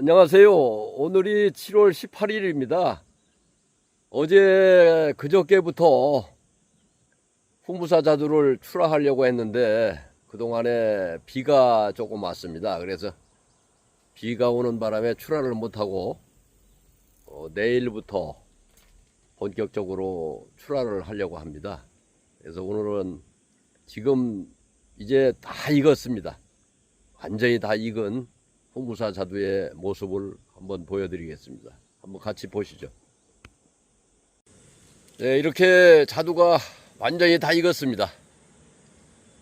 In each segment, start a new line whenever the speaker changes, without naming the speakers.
안녕하세요. 오늘이 7월 18일입니다. 어제 그저께부터 자두를 출하하려고 했는데 그동안에 비가 조금 왔습니다. 그래서 비가 오는 바람에 출하를 못하고 어, 내일부터 본격적으로 출하를 하려고 합니다. 그래서 오늘은 지금 이제 다 익었습니다. 완전히 다 익은 후무사 자두의 모습을 한번 보여드리겠습니다. 한번 같이 보시죠. 네, 이렇게 자두가 완전히 다 익었습니다.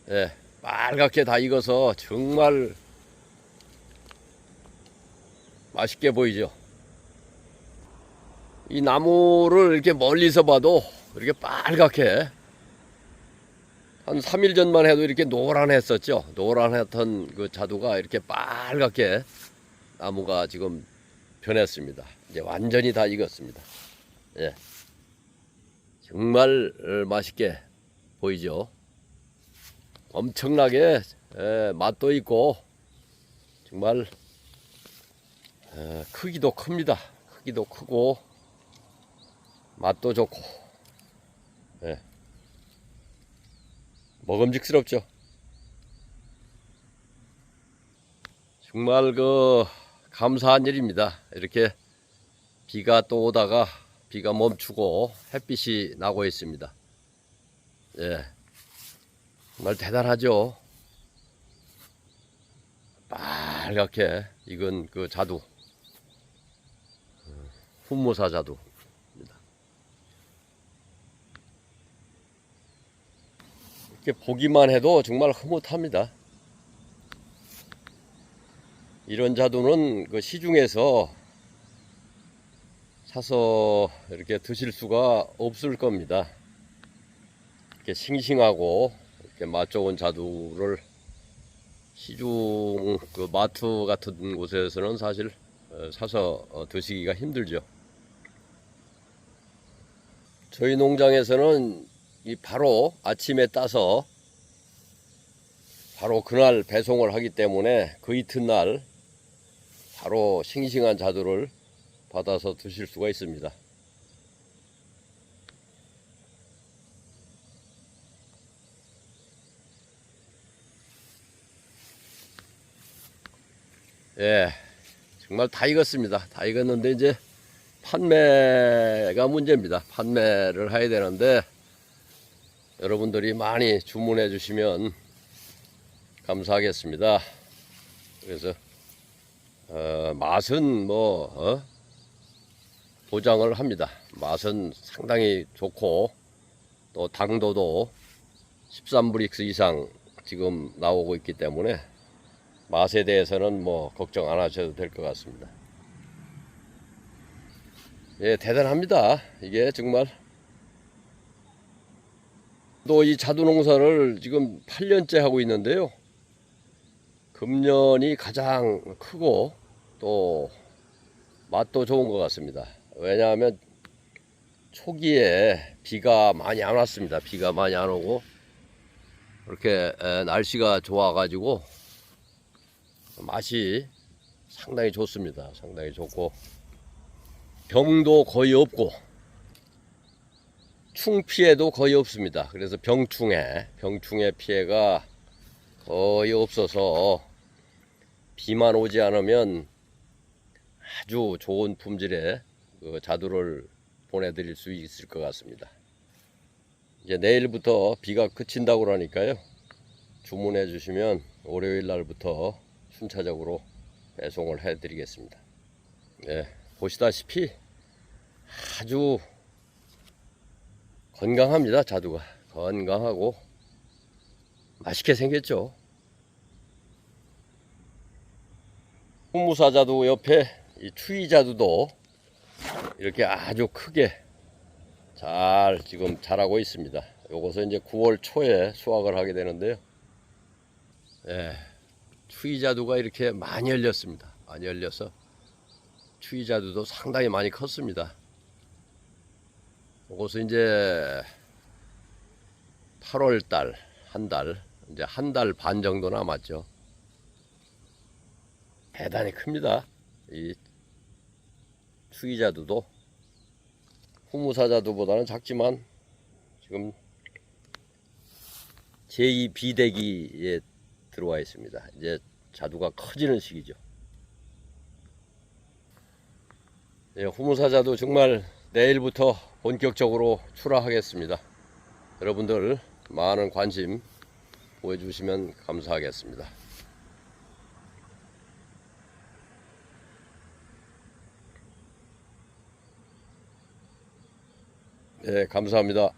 네, 빨갛게 다 익어서 정말 맛있게 보이죠. 이 나무를 이렇게 멀리서 봐도 이렇게 빨갛게 한 3일 전만 해도 이렇게 노란했었죠. 노란했던 그 자두가 이렇게 빨갛게 나무가 지금 변했습니다. 이제 완전히 다 익었습니다. 예. 정말 어, 맛있게 보이죠. 엄청나게 예, 맛도 있고 정말 어, 크기도 큽니다. 크기도 크고 맛도 좋고 예. 먹음직스럽죠. 정말 그 감사한 일입니다. 이렇게 비가 또 오다가 비가 멈추고 햇빛이 나고 있습니다. 예. 정말 대단하죠. 빨갛게 익은 그 자두. 훈무사 자두. 이렇게 보기만 해도 정말 흐뭇합니다. 이런 자두는 그 시중에서 사서 이렇게 드실 수가 없을 겁니다. 이렇게 싱싱하고 이렇게 맛 좋은 자두를 시중 그 마트 같은 곳에서는 사실 어, 사서 어, 드시기가 힘들죠. 저희 농장에서는 이 바로 아침에 따서 바로 그날 배송을 하기 때문에 그 이튿날 바로 싱싱한 자두를 받아서 드실 수가 있습니다. 예, 정말 다 익었습니다. 다 익었는데 이제 판매가 문제입니다. 판매를 해야 되는데 여러분들이 많이 주문해 주시면 감사하겠습니다. 그래서 어, 맛은 뭐 어? 보장을 합니다. 맛은 상당히 좋고 또 당도도 13브릭스 이상 지금 나오고 있기 때문에 맛에 대해서는 뭐 걱정 안 하셔도 될 것 같습니다. 예, 대단합니다. 이게 정말 또 이 자두 농사를 지금 8년째 하고 있는데요. 금년이 가장 크고 또 맛도 좋은 것 같습니다. 왜냐하면 초기에 비가 많이 안 왔습니다. 비가 많이 안 오고 이렇게 에, 날씨가 좋아가지고 맛이 상당히 좋습니다. 상당히 좋고 병도 거의 없고 충 피해도 거의 없습니다. 그래서 병충해, 병충해 피해가 거의 없어서 비만 오지 않으면 아주 좋은 품질의 그 자두를 보내드릴 수 있을 것 같습니다. 이제 내일부터 비가 그친다고 그러니까요. 주문해 주시면 월요일 날부터 순차적으로 배송을 해 드리겠습니다. 예, 보시다시피 아주 건강합니다. 자두가 건강하고 맛있게 생겼죠. 훈무사자두 옆에 이 추위자두도 이렇게 아주 크게 잘 지금 자라고 있습니다. 요것은 이제 9월 초에 수확을 하게 되는데요. 예, 추위자두가 이렇게 많이 열렸습니다. 많이 열려서 추위자두도 상당히 많이 컸습니다. 요것은 이제 8월 달, 한 달, 이제 한 달 반 정도 남았죠. 대단히 큽니다. 이 추기자두도 후무사자두보다는 작지만 지금 제2 비대기에 들어와 있습니다. 이제 자두가 커지는 시기죠. 예, 후무사자도 정말 내일부터 본격적으로 출하하겠습니다. 여러분들 많은 관심 보여주시면 감사하겠습니다. 네, 감사합니다.